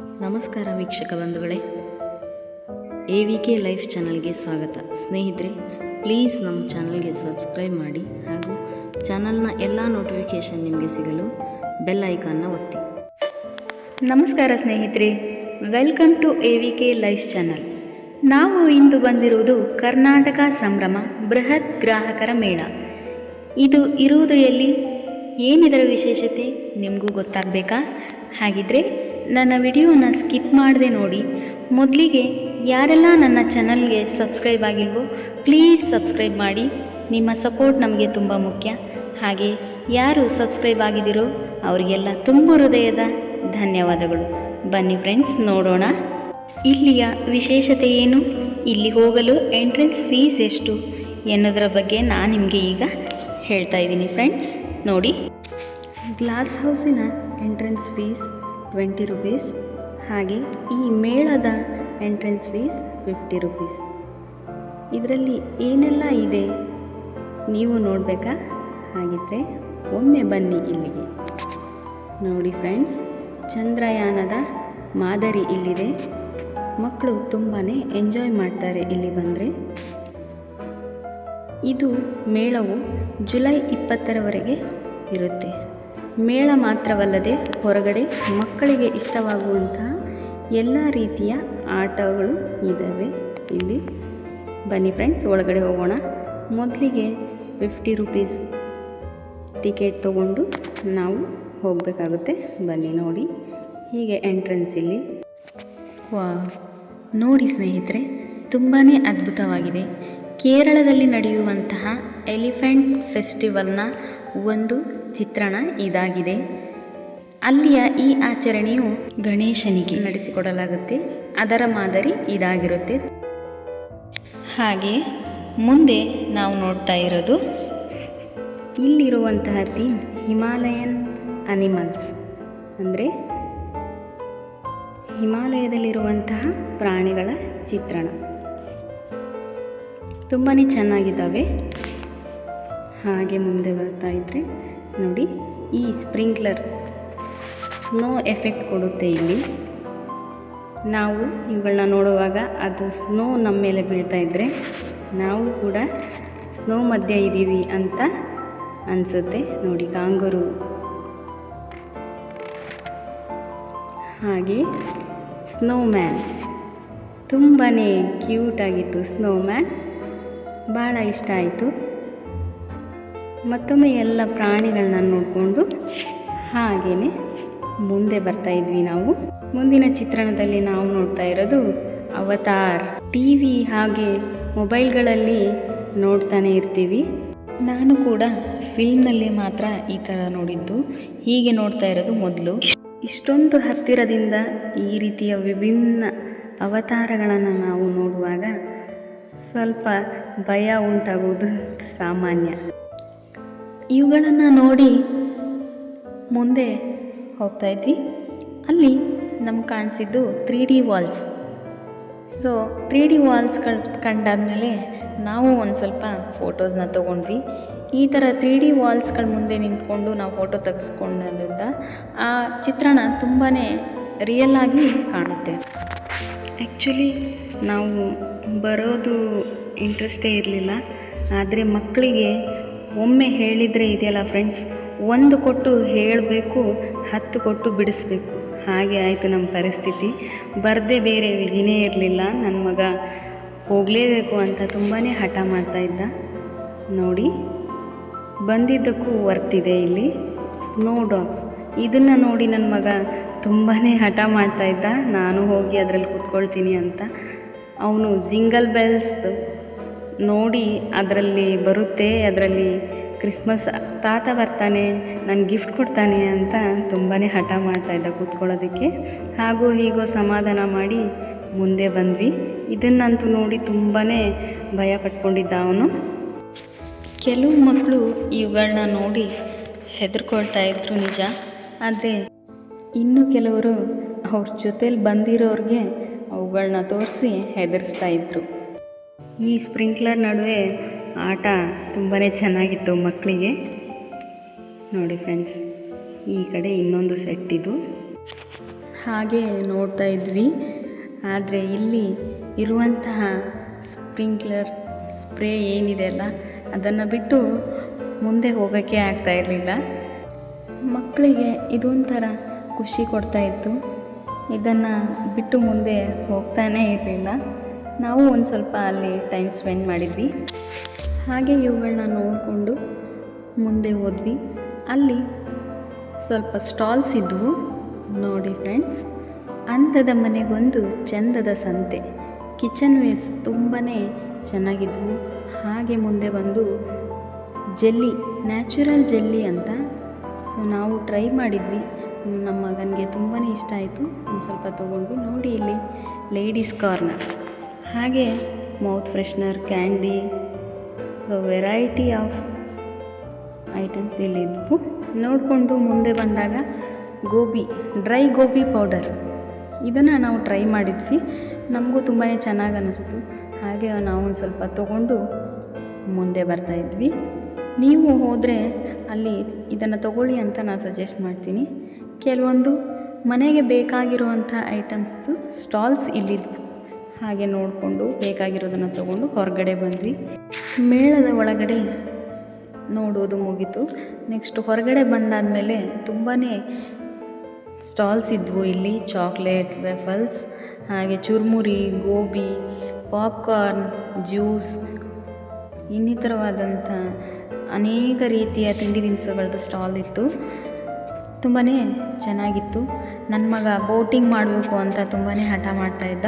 ನಮಸ್ಕಾರ ವೀಕ್ಷಕ ಬಂಧುಗಳೇ. ಎ ವಿ ಕೆ ಲೈಫ್ ಚಾನಲ್ಗೆ ಸ್ವಾಗತ. ಸ್ನೇಹಿತರೆ, ಪ್ಲೀಸ್ ನಮ್ಮ ಚಾನಲ್ಗೆ ಸಬ್ಸ್ಕ್ರೈಬ್ ಮಾಡಿ ಹಾಗೂ ಚಾನಲ್ನ ಎಲ್ಲ ನೋಟಿಫಿಕೇಷನ್ ನಿಮಗೆ ಸಿಗಲು ಬೆಲ್ ಐಕಾನ್ನ ಒತ್ತಿ. ನಮಸ್ಕಾರ ಸ್ನೇಹಿತರೆ, welcome to A V K life channel. ನಾವು ಇಂದು ಬಂದಿರುವುದು ಕರ್ನಾಟಕ ಸಂಭ್ರಮ ಬೃಹತ್ ಗ್ರಾಹಕರ ಮೇಳ. ಇದು ಇರುವುದು ಎಲ್ಲಿ ಏನಿದರ ವಿಶೇಷತೆ ನಿಮಗೂ ಗೊತ್ತಾಗಬೇಕಾ? ಹಾಗಿದ್ರೆ ನನ್ನ ವಿಡಿಯೋನ ಸ್ಕಿಪ್ ಮಾಡದೆ ನೋಡಿ. ಮೊದಲಿಗೆ ಯಾರೆಲ್ಲ ನನ್ನ ಚಾನಲ್ಗೆ ಸಬ್ಸ್ಕ್ರೈಬ್ ಆಗಿಲ್ವೋ, ಪ್ಲೀಸ್ ಸಬ್ಸ್ಕ್ರೈಬ್ ಮಾಡಿ. ನಿಮ್ಮ ಸಪೋರ್ಟ್ ನಮಗೆ ತುಂಬ ಮುಖ್ಯ. ಹಾಗೆ ಯಾರು ಸಬ್ಸ್ಕ್ರೈಬ್ ಆಗಿದ್ದೀರೋ ಅವರಿಗೆಲ್ಲ ತುಂಬ ಹೃದಯದ ಧನ್ಯವಾದಗಳು. ಬನ್ನಿ ಫ್ರೆಂಡ್ಸ್, ನೋಡೋಣ. ಇಲ್ಲಿಯ ವಿಶೇಷತೆ ಏನು? ಇಲ್ಲಿ ಹೋಗಲು ಎಂಟ್ರೆನ್ಸ್ ಫೀಸ್ ಎಷ್ಟು? ಎನ್ನುವುದರ ಬಗ್ಗೆ ನಾನು ನಿಮಗೆ ಈಗ ಹೇಳ್ತಾ ಇದ್ದೀನಿ ಫ್ರೆಂಡ್ಸ್, ನೋಡಿ. ಗ್ಲಾಸ್ ಹೌಸಿನ ಎಂಟ್ರೆನ್ಸ್ ಫೀಸ್ ಟ್ವೆಂಟಿ ರುಪೀಸ್. ಹಾಗೆ ಈ ಮೇಳದ ಎಂಟ್ರೆನ್ಸ್ ಫೀಸ್ ಫಿಫ್ಟಿ ರುಪೀಸ್. ಇದರಲ್ಲಿ ಏನೆಲ್ಲ ಇದೆ? ನೀವು ನೋಡಬೇಕಾ? ಹಾಗಿದ್ರೆ ಒಮ್ಮೆ ಬನ್ನಿ ಇಲ್ಲಿಗೆ. ನೋಡಿ ಫ್ರೆಂಡ್ಸ್ ಚಂದ್ರಯಾನದ ಮಾದರಿ ಇಲ್ಲಿದೆ. ಮಕ್ಕಳು ತುಂಬಾ ಎಂಜಾಯ್ ಮಾಡ್ತಾರೆ ಇಲ್ಲಿ ಬಂದರೆ. ಇದು ಮೇಳವು ಜುಲೈ ಇಪ್ಪತ್ತರವರೆಗೆ ಇರುತ್ತೆ. ಮೇಳ ಮಾತ್ರವಲ್ಲದೆ ಹೊರಗಡೆ ಮಕ್ಕಳಿಗೆ ಇಷ್ಟವಾಗುವಂತಹ ಎಲ್ಲ ರೀತಿಯ ಆಟಗಳು ಇದ್ದಾವೆ ಇಲ್ಲಿ ಬನ್ನಿ ಫ್ರೆಂಡ್ಸ್ ಒಳಗಡೆ ಹೋಗೋಣ. ಮೊದಲಿಗೆ ಫಿಫ್ಟಿ ರುಪೀಸ್ ಟಿಕೆಟ್ ತಗೊಂಡು ನಾವು ಹೋಗಬೇಕಾಗುತ್ತೆ. ಬನ್ನಿ ನೋಡಿ. ಹೀಗೆ ಎಂಟ್ರೆನ್ಸ್ ಇಲ್ಲಿ. ವಾ ನೋಡಿ ಸ್ನೇಹಿತರೆ ತುಂಬಾ ಅದ್ಭುತವಾಗಿದೆ. ಕೇರಳದಲ್ಲಿ ನಡೆಯುವಂತಹ ಎಲಿಫೆಂಟ್ ಫೆಸ್ಟಿವಲ್ನ ಒಂದು ಚಿತ್ರಣ ಇದಾಗಿದೆ. ಅಲ್ಲಿಯ ಈ ಆಚರಣೆಯು ಗಣೇಶನಿಗೆ ನಡೆಸಿಕೊಡಲಾಗುತ್ತೆ. ಅದರ ಮಾದರಿ ಇದಾಗಿರುತ್ತೆ. ಹಾಗೆ ಮುಂದೆ ನಾವು ನೋಡ್ತಾ ಇರೋದು ಇಲ್ಲಿರುವಂತಹ ಥೀಮ್ ಹಿಮಾಲಯನ್ ಅನಿಮಲ್ಸ್. ಅಂದರೆ ಹಿಮಾಲಯದಲ್ಲಿರುವಂತಹ ಪ್ರಾಣಿಗಳ ಚಿತ್ರಣ. ತುಂಬಾ ಚೆನ್ನಾಗಿದ್ದಾವೆ. ಹಾಗೆ ಮುಂದೆ ಬರ್ತಾ ಇದ್ದರೆ ನೋಡಿ, ಈ ಸ್ಪ್ರಿಂಕ್ಲರ್ ಸ್ನೋ ಎಫೆಕ್ಟ್ ಕೊಡುತ್ತೆ ಇಲ್ಲಿ. ನಾವು ಇವುಗಳನ್ನ ನೋಡುವಾಗ ಅದು ಸ್ನೋ ನಮ್ಮ ಮೇಲೆ ಬೀಳ್ತಾ ಇದ್ದರೆ ನಾವು ಕೂಡ ಸ್ನೋ ಮಧ್ಯೆ ಇದ್ದೀವಿ ಅಂತ ಅನಿಸುತ್ತೆ. ನೋಡಿ, ಕಾಂಗರು. ಹಾಗೆ ಸ್ನೋ ಮ್ಯಾನ್ ತುಂಬಾ ಕ್ಯೂಟಾಗಿತ್ತು ಸ್ನೋ ಮ್ಯಾನ್ ಭಾಳ ಇಷ್ಟ ಆಯಿತು. ಮತ್ತೊಮ್ಮೆ ಎಲ್ಲ ಪ್ರಾಣಿಗಳನ್ನ ನೋಡಿಕೊಂಡು ಹಾಗೇ ಮುಂದೆ ಬರ್ತಾ ಇದ್ವಿ ನಾವು. ಮುಂದಿನ ಚಿತ್ರಣದಲ್ಲಿ ನಾವು ನೋಡ್ತಾ ಇರೋದು ಅವತಾರ್. ಟಿ ವಿ ಹಾಗೆ ಮೊಬೈಲ್ಗಳಲ್ಲಿ ನೋಡ್ತಾನೆ ಇರ್ತೀವಿ. ನಾನು ಕೂಡ ಫಿಲ್ಮ್ನಲ್ಲಿ ಮಾತ್ರ ಈ ಥರ ನೋಡಿದ್ದು. ಹೀಗೆ ನೋಡ್ತಾ ಇರೋದು ಮೊದಲು. ಇಷ್ಟೊಂದು ಹತ್ತಿರದಿಂದ ಈ ರೀತಿಯ ವಿಭಿನ್ನ ಅವತಾರಗಳನ್ನು ನಾವು ನೋಡುವಾಗ ಸ್ವಲ್ಪ ಭಯ ಉಂಟಾಗುವುದು ಸಾಮಾನ್ಯ. ಇವುಗಳನ್ನು ನೋಡಿ ಮುಂದೆ ಹೋಗ್ತಾ ಇದ್ವಿ. ಅಲ್ಲಿ ನಮ್ಗೆ ಕಾಣಿಸಿದ್ದು three D walls. So three D ವಾಲ್ಸ್ಗಳು ಕಂಡಾದಮೇಲೆ ನಾವು ಒಂದು ಸ್ವಲ್ಪ ಫೋಟೋಸ್ನ ತೊಗೊಂಡ್ವಿ. ಈ ಥರ ತ್ರೀ ಡಿ ವಾಲ್ಸ್ಗಳ ಮುಂದೆ ನಿಂತ್ಕೊಂಡು ನಾವು ಫೋಟೋ ತೆಗೆಸ್ಕೊಂಡೋದ್ರಿಂದ ಆ ಚಿತ್ರಣ ತುಂಬಾ ರಿಯಲ್ ಆಗಿ ಕಾಣುತ್ತೆ. ಆ್ಯಕ್ಚುಲಿ ನಾವು ಬರೋದು ಇಂಟ್ರೆಸ್ಟೇ ಇರಲಿಲ್ಲ. ಆದರೆ ಮಕ್ಕಳಿಗೆ ಒಮ್ಮೆ ಹೇಳಿದರೆ ಇದೆಯಲ್ಲ ಫ್ರೆಂಡ್ಸ್ ಒಂದು ಕೊಟ್ಟು ಹೇಳಬೇಕು, ಹತ್ತು ಕೊಟ್ಟು ಬಿಡಿಸ್ಬೇಕು. ಹಾಗೆ ಆಯಿತು ನಮ್ಮ ಪರಿಸ್ಥಿತಿ. ಬರದೇ ಬೇರೆ ವಿಧಿನೇ ಇರಲಿಲ್ಲ. ನನ್ನ ಮಗ ಹೋಗಲೇಬೇಕು ಅಂತ ತುಂಬಾ ಹಠ ಮಾಡ್ತಾ ಇದ್ದ. ನೋಡಿ, ಬಂದಿದ್ದಕ್ಕೂ ವರ್ತಿದೆ ಇಲ್ಲಿ. ಸ್ನೋ ಡಾಗ್ಸ್ ಇದನ್ನು ನೋಡಿ ನನ್ನ ಮಗ ತುಂಬಾ ಹಠ ಮಾಡ್ತಾ ಇದ್ದ. ನಾನು ಹೋಗಿ ಅದರಲ್ಲಿ ಕೂತ್ಕೊಳ್ತೀನಿ ಅಂತ. ಅವನು ಜಿಂಗಲ್ ಬೆಲ್ಸ್ ನೋಡಿ ಅದರಲ್ಲಿ ಬರುತ್ತೆ, ಅದರಲ್ಲಿ ಕ್ರಿಸ್ಮಸ್ ತಾತ ಬರ್ತಾನೆ, ನಾನು ಗಿಫ್ಟ್ ಕೊಡ್ತಾನೆ ಅಂತ ತುಂಬಾ ಹಠ ಮಾಡ್ತಾ ಇದ್ದ ಕೂತ್ಕೊಳ್ಳೋದಕ್ಕೆ. ಹಾಗೂ ಹೀಗೋ ಸಮಾಧಾನ ಮಾಡಿ ಮುಂದೆ ಬಂದ್ವಿ. ಇದನ್ನಂತೂ ನೋಡಿ ತುಂಬಾ ಭಯ ಪಟ್ಕೊಂಡಿದ್ದ ಅವನು. ಕೆಲವು ಮಕ್ಕಳು ಇವುಗಳನ್ನ ನೋಡಿ ಹೆದರ್ಕೊಳ್ತಾ ಇದ್ರು ನಿಜ. ಆದರೆ ಇನ್ನು ಕೆಲವರು ಅವ್ರ ಜೊತೇಲಿ ಬಂದಿರೋರಿಗೆ ಅವುಗಳನ್ನ ತೋರಿಸಿ ಹೆದರಿಸ್ತಾ ಇದ್ರು. ಈ ಸ್ಪ್ರಿಂಕ್ಲರ್ ನಡುವೆ ಆಟ ತುಂಬಾ ಚೆನ್ನಾಗಿತ್ತು ಮಕ್ಕಳಿಗೆ. ನೋಡಿ ಫ್ರೆಂಡ್ಸ್, ಈ ಕಡೆ ಇನ್ನೊಂದು ಸೆಟ್ ಇದು. ಹಾಗೆ ನೋಡ್ತಾ ಇದ್ವಿ. ಆದರೆ ಇಲ್ಲಿ ಇರುವಂತಹ ಸ್ಪ್ರಿಂಕ್ಲರ್ ಸ್ಪ್ರೇ ಏನಿದೆ ಅಲ್ಲ, ಅದನ್ನು ಬಿಟ್ಟು ಮುಂದೆ ಹೋಗೋಕ್ಕೆ ಆಗ್ತಾ ಇರಲಿಲ್ಲ. ಮಕ್ಕಳಿಗೆ ಇದೊಂಥರ ಖುಷಿ ಕೊಡ್ತಾ ಇತ್ತು. ಇದನ್ನು ಬಿಟ್ಟು ಮುಂದೆ ಹೋಗ್ತಾನೇ ಇರಲಿಲ್ಲ. ನಾವು ಒಂದು ಸ್ವಲ್ಪ ಅಲ್ಲಿ ಟೈಮ್ ಸ್ಪೆಂಡ್ ಮಾಡಿದ್ವಿ. ಹಾಗೆ ಇವುಗಳನ್ನ ನೋಡಿಕೊಂಡು ಮುಂದೆ ಹೋದ್ವಿ. ಅಲ್ಲಿ ಸ್ವಲ್ಪ ಸ್ಟಾಲ್ಸ್ ಇದ್ದವು ನೋಡಿ ಫ್ರೆಂಡ್ಸ್ ಅಂಥದ ಮನೆಗೊಂದು ಚಂದದ ಸಂತೆ. ಕಿಚನ್ ವೇಸ್ ತುಂಬಾ ಚೆನ್ನಾಗಿದ್ವು. ಹಾಗೆ ಮುಂದೆ ಬಂದು ಜೆಲ್ಲಿ ನ್ಯಾಚುರಲ್ ಜೆಲ್ಲಿ ಅಂತ. ಸೊ ನಾವು ಟ್ರೈ ಮಾಡಿದ್ವಿ. ನಮ್ಮ ಮಗನಿಗೆ ತುಂಬಾ ಇಷ್ಟ ಆಯಿತು. ಒಂದು ಸ್ವಲ್ಪ ತೊಗೊಂಡ್ವಿ ನೋಡಿ ಇಲ್ಲಿ ಲೇಡೀಸ್ ಕಾರ್ನರ್ ಹಾಗೆ mouth freshener candy so variety of items ಇಲ್ಲಿದ್ವು ನೋಡಿಕೊಂಡು ಮುಂದೆ ಬಂದಾಗ ಗೋಬಿ ಡ್ರೈ ಗೋಬಿ ಪೌಡರ್ ಇದನ್ನು ನಾವು ಟ್ರೈ ಮಾಡಿದ್ವಿ. ನಮಗೂ ತುಂಬಾ ಚೆನ್ನಾಗಿ ಅನ್ನಿಸ್ತು ಹಾಗೆ ನಾವು ಒಂದು ಸ್ವಲ್ಪ ತೊಗೊಂಡು ಮುಂದೆ ಬರ್ತಾ ಇದ್ವಿ. ನೀವು ಹೋದರೆ ಅಲ್ಲಿ ಇದನ್ನು ತಗೊಳ್ಳಿ ಅಂತ ನಾನು ಸಜೆಸ್ಟ್ ಮಾಡ್ತೀನಿ. ಕೆಲವೊಂದು ಮನೆಗೆ ಬೇಕಾಗಿರುವಂಥ ಐಟಮ್ಸ್ದು ಸ್ಟಾಲ್ಸ್ ಇಲ್ಲಿದ್ವು. ಹಾಗೆ ನೋಡಿಕೊಂಡು ಬೇಕಾಗಿರೋದನ್ನು ತಗೊಂಡು ಹೊರಗಡೆ ಬಂದ್ವಿ. ಮೇಳದ ಒಳಗಡೆ ನೋಡೋದು ಮುಗೀತು. ನೆಕ್ಸ್ಟ್ ಹೊರಗಡೆ ಬಂದಾದಮೇಲೆ ತುಂಬಾ ಸ್ಟಾಲ್ಸ್ ಇದ್ವು ಇಲ್ಲಿ ಚಾಕ್ಲೇಟ್ ವೆಫಲ್ಸ್ ಹಾಗೆ ಚುರ್ಮುರಿ, ಗೋಬಿ ಪಾಪ್ಕಾರ್ನ್ ಜ್ಯೂಸ್ ಇನ್ನಿತರವಾದಂಥ ಅನೇಕ ರೀತಿಯ ತಿಂಡಿ ತಿನಿಸುಗಳದ್ದು ಸ್ಟಾಲ್ ಇತ್ತು. ತುಂಬಾ ಚೆನ್ನಾಗಿತ್ತು. ನನ್ನ ಮಗ ಬೋಟಿಂಗ್ ಮಾಡಬೇಕು ಅಂತ ತುಂಬಾ ಹಠ ಮಾಡ್ತಾಯಿದ್ದ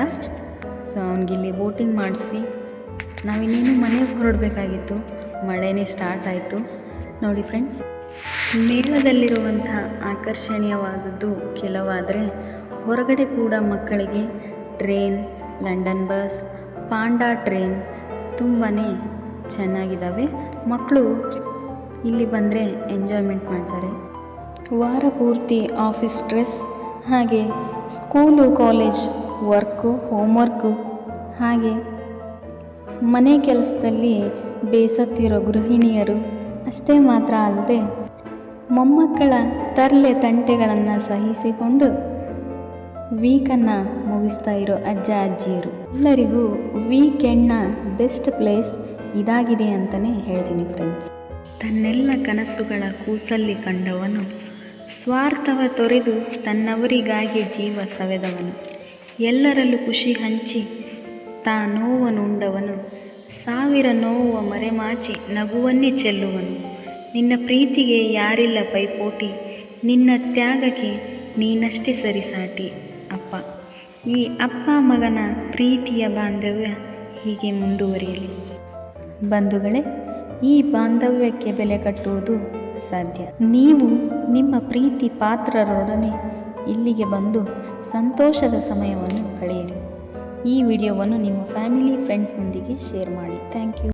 ಸೊ ಅವನಿಗಿಲ್ಲಿ ಬೋಟಿಂಗ್ ಮಾಡಿಸಿ ನಾವಿನ್ನೇನು ಮನೆಗೆ ಹೊರಡಬೇಕಾಗಿತ್ತು. ಮಳೆನೇ ಸ್ಟಾರ್ಟ್ ಆಯಿತು. ನೋಡಿ ಫ್ರೆಂಡ್ಸ್ ಮೇಳದಲ್ಲಿರುವಂಥ ಆಕರ್ಷಣೀಯವಾದದ್ದು ಕೆಲವಾದರೆ ಹೊರಗಡೆ ಕೂಡ ಮಕ್ಕಳಿಗೆ train London bus panda train ತುಂಬಾ ಚೆನ್ನಾಗಿದ್ದಾವೆ. ಮಕ್ಕಳು ಇಲ್ಲಿ ಬಂದರೆ ಎಂಜಾಯ್ಮೆಂಟ್ ಮಾಡ್ತಾರೆ. ವಾರ ಪೂರ್ತಿ ಆಫೀಸ್ ಸ್ಟ್ರೆಸ್ ಹಾಗೆ ಸ್ಕೂಲು ಕಾಲೇಜ್ ವರ್ಕು, ಹೋಮ್ವರ್ಕು, ಹಾಗೆ ಮನೆ ಕೆಲಸದಲ್ಲಿ ಬೇಸತ್ತಿರೋ ಗೃಹಿಣಿಯರು ಅಷ್ಟೇ ಮಾತ್ರ ಅಲ್ಲದೆ ಮೊಮ್ಮಕ್ಕಳ ತರಲೆ ತಂಟೆಗಳನ್ನು ಸಹಿಸಿಕೊಂಡು ವೀಕನ್ನು ಮುಗಿಸ್ತಾ ಇರೋ ಅಜ್ಜ ಅಜ್ಜಿಯರು. ಎಲ್ಲರಿಗೂ ವೀಕೆಂಡ್ನ ಬೆಸ್ಟ್ ಪ್ಲೇಸ್ ಇದಾಗಿದೆ ಅಂತಲೇ ಹೇಳ್ತೀನಿ ಫ್ರೆಂಡ್ಸ್. ತನ್ನೆಲ್ಲ ಕನಸುಗಳ ಕೂಸಲ್ಲಿ ಕಂಡವನು, ಸ್ವಾರ್ಥವ ತೊರೆದು ತನ್ನವರಿಗಾಗಿ ಜೀವ ಸವೆದವನು. ಎಲ್ಲರಲ್ಲೂ ಖುಷಿ ಹಂಚಿ, ತಾ ನೋವನುಂಡವನು ಸಾವಿರ ನೋವ ಮರೆಮಾಚಿ ನಗುವನ್ನೇ ಚೆಲ್ಲುವನು. ನಿನ್ನ ಪ್ರೀತಿಗೆ ಯಾರಿಲ್ಲ ಪೈಪೋಟಿ, ನಿನ್ನ ತ್ಯಾಗಕ್ಕೆ ನೀನಷ್ಟೇ ಸರಿಸಾಟಿ ಅಪ್ಪ. ಈ ಅಪ್ಪ ಮಗನ ಪ್ರೀತಿಯ ಬಾಂಧವ್ಯ ಹೀಗೆ ಮುಂದುವರಿಯಲಿ. ಬಂಧುಗಳೇ, ಈ ಬಾಂಧವ್ಯಕ್ಕೆ ಬೆಲೆ ಕಟ್ಟುವುದು ಸಾಧ್ಯ ನೀವು ನಿಮ್ಮ ಪ್ರೀತಿ ಪಾತ್ರರೊಡನೆ ಇಲ್ಲಿಗೆ ಬಂದು ಸಂತೋಷದ ಸಮಯವನ್ನು ಕಳೆಯಿರಿ. ಈ ವಿಡಿಯೋವನ್ನು ನಿಮ್ಮ ಫ್ಯಾಮಿಲಿ ಫ್ರೆಂಡ್ಸ್ನೊಂದಿಗೆ ಶೇರ್ ಮಾಡಿ. Thank you.